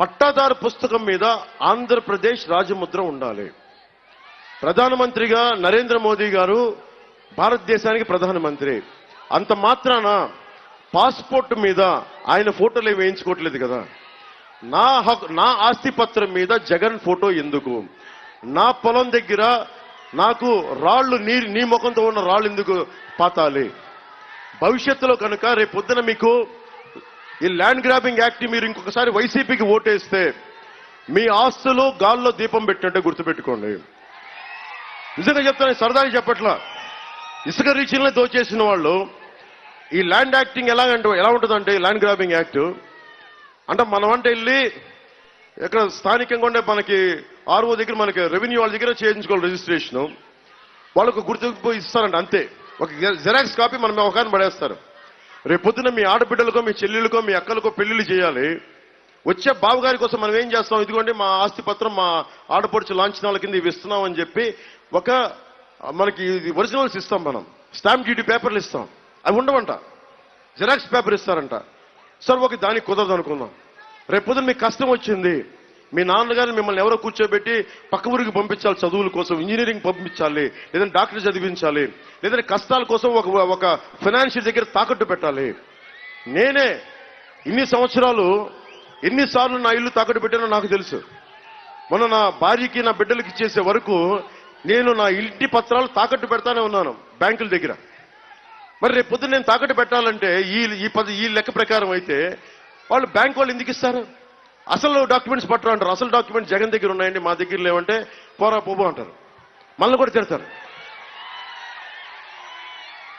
పట్టాదారు పుస్తకం మీద ఆంధ్రప్రదేశ్ రాజముద్ర ఉండాలి. ప్రధానమంత్రిగా నరేంద్ర మోదీ గారు భారతదేశానికి ప్రధానమంత్రి. అంత మాత్రాన పాస్పోర్ట్ మీద ఆయన ఫోటోలు వేయించుకోవట్లేదు కదా. నా హక్ నా ఆస్తిపత్రం మీద జగన్ ఫోటో ఎందుకు? నా పొలం దగ్గర నాకు రాళ్ళు నీరు నీ ముఖంతో ఉన్న రాళ్ళు ఎందుకు పాతాలి? భవిష్యత్తులో కనుక రేపు పొద్దున మీకు ఈ ల్యాండ్ గ్రాబింగ్ యాక్ట్ మీరు ఇంకొకసారి వైసీపీకి ఓటేస్తే మీ ఆస్తులు గాల్లో దీపం పెట్టినట్టే గుర్తుపెట్టుకోండి. నిజంగా చెప్తాను సరదాగా చెప్పట్లా. ఇసుక రీచ్లనే దోచేసిన వాళ్ళు ఈ ల్యాండ్ యాక్టింగ్ ఎలాగంటే ఎలా ఉంటుందంటే ఈ ల్యాండ్ గ్రాబింగ్ యాక్ట్? అంటే మనం అంటే వెళ్ళి ఇక్కడ స్థానికంగా ఉండే మనకి ఆర్ఓ దగ్గర మనకి రెవెన్యూ వాళ్ళ దగ్గర చేయించుకోవాలి రిజిస్ట్రేషన్. వాళ్ళకు గుర్తింపు ఇస్తారంట అంతే. ఒక జెరాక్స్ కాపీ మనం ఒకరిని పడేస్తారు. రేపు మీ ఆడబిడ్డలకో మీ చెల్లెళ్ళకో మీ అక్కలకో పెళ్ళిళ్ళు చేయాలి. వచ్చే బావగారి కోసం మనం ఏం చేస్తాం? ఇదిగోండి మా ఆస్తి పత్రం మా ఆడపడుచు లాంఛనాల కింద ఇవి ఇస్తున్నాం అని చెప్పి ఒక మనకి ఇది ఒరిజినల్స్ ఇస్తాం మనం. స్టాంప్ డ్యూటీ పేపర్లు ఇస్తాం. అవి ఉండవంట. జిరాక్స్ పేపర్ ఇస్తారంట. సార్ ఒక దానికి కుదరదు అనుకుందాం. రేపు మీకు కష్టం వచ్చింది. మీ నాన్నగారు మిమ్మల్ని ఎవరో కూర్చోబెట్టి పక్క ఊరికి పంపించాలి చదువుల కోసం ఇంజనీరింగ్ పంపించాలి లేదంటే డాక్టర్ చదివించాలి లేదంటే కష్టాల కోసం ఒక ఒక ఫైనాన్షియల్ దగ్గర తాకట్టు పెట్టాలి. నేనే ఇన్ని సంవత్సరాలు ఎన్నిసార్లు నా ఇల్లు తాకట్టు పెట్టానో నాకు తెలుసు. మొన్న నా భార్యకి నా బిడ్డలకి ఇచ్చేసే వరకు నేను నా ఇంటి పత్రాలు తాకట్టు పెడతానే ఉన్నాను బ్యాంకుల దగ్గర. మరి రేపు పొద్దున్న నేను తాకట్టు పెట్టాలంటే ఈ ఈ పది ఈ లెక్క ప్రకారం అయితే వాళ్ళు బ్యాంక్ వాళ్ళు ఎందుకు ఇస్తారు? అసలు డాక్యుమెంట్స్ పట్టరు అంటారు. అసలు డాక్యుమెంట్స్ జగన్ దగ్గర ఉన్నాయండి మా దగ్గర లేవంటే పోరా పోబో అంటారు. మళ్ళీ కూడా తిడతారు.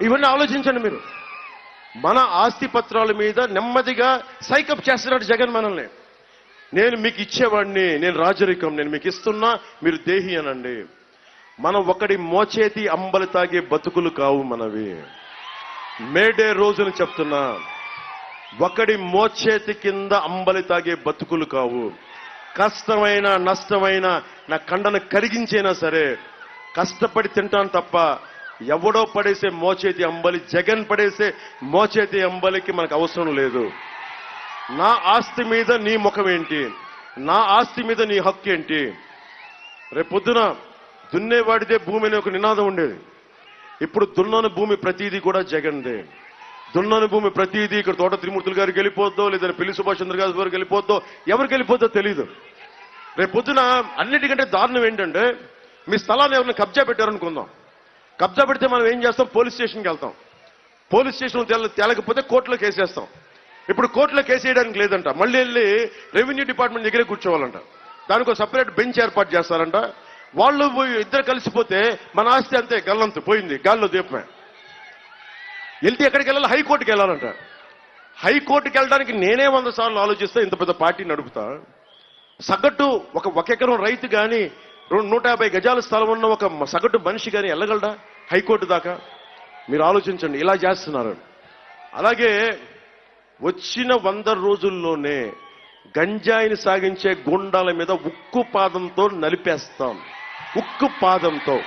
ఇవన్నీ ఆలోచించండి మీరు. మన ఆస్తి పత్రాల మీద నెమ్మదిగా సైకప్ చేస్తున్నాడు జగన్ మనల్ని. నేను మీకు ఇచ్చేవాడిని నేను రాజరికం నేను మీకు ఇస్తున్నా మీరు దేహి అనండి. మనం ఒకటి మోచేతి అంబలి తాగే బతుకులు కావు మనవి. మేడే రోజున చెప్తున్నా. ఒకడి మోచేతి కింద అంబలి తాగే బతుకులు కావు. కష్టమైన నష్టమైన నా కండను కరిగించైనా సరే కష్టపడి తింటాను తప్ప ఎవడో పడేసే మోచేతి అంబలి జగన్ పడేసే మోచేతి అంబలికి మనకు అవసరం లేదు. నా ఆస్తి మీద నీ ముఖం ఏంటి? నా ఆస్తి మీద నీ హక్కు ఏంటి? రేపొద్దున దున్నేవాడిదే భూమి అనే ఒక నినాదం ఉండేది. ఇప్పుడు దున్నని భూమి ప్రతిదీ కూడా జగన్దే. దున్నని భూమి ప్రతిదీ ఇక్కడ తోట త్రిమూర్తులు గారికి వెళ్ళిపోద్దో లేదా పిల్లి సుభాష్ చంద్ర గారికి వెళ్ళిపోద్దో ఎవరికి వెళ్ళిపోద్దో తెలియదు రేపు పొద్దున అన్నిటికంటే దారుణం ఏంటంటే మీ స్థలాన్ని ఎవరిని కబ్జా పెట్టారనుకుందాం. కబ్జా పెడితే మనం ఏం చేస్తాం? పోలీస్ స్టేషన్కి వెళ్తాం. పోలీస్ స్టేషన్ తెల తేలకపోతే కోర్టులో కేసేస్తాం. ఇప్పుడు కోర్టులో కేసేయడానికి లేదంట. మళ్ళీ వెళ్ళి రెవెన్యూ డిపార్ట్మెంట్ దగ్గరే కూర్చోవాలంట. దానికి ఒక సపరేట్ బెంచ్ ఏర్పాటు చేస్తారంట. వాళ్ళు పోయి ఇద్దరు కలిసిపోతే మన ఆస్తి అంతే గల్లంతు పోయింది గాల్లో దీపమే. వెళ్తే ఎక్కడికి వెళ్ళాలి హైకోర్టుకి వెళ్ళాలంట. హైకోర్టుకి వెళ్ళడానికి నేనే వంద సార్లు ఆలోచిస్తే ఇంత పెద్ద పార్టీ నడుపుతా. సగటు ఒక ఒక ఎకరం రైతు కానీ రెండు నూట యాభై గజాల స్థలం ఉన్న ఒక సగటు మనిషి కానీ వెళ్ళగలడా హైకోర్టు దాకా? మీరు ఆలోచించండి ఇలా చేస్తున్నారు. అలాగే వచ్చిన వంద రోజుల్లోనే గంజాయిని సాగించే గుండాల మీద ఉక్కు పాదంతో నలిపేస్తాం. ఉక్కు పాదంతో.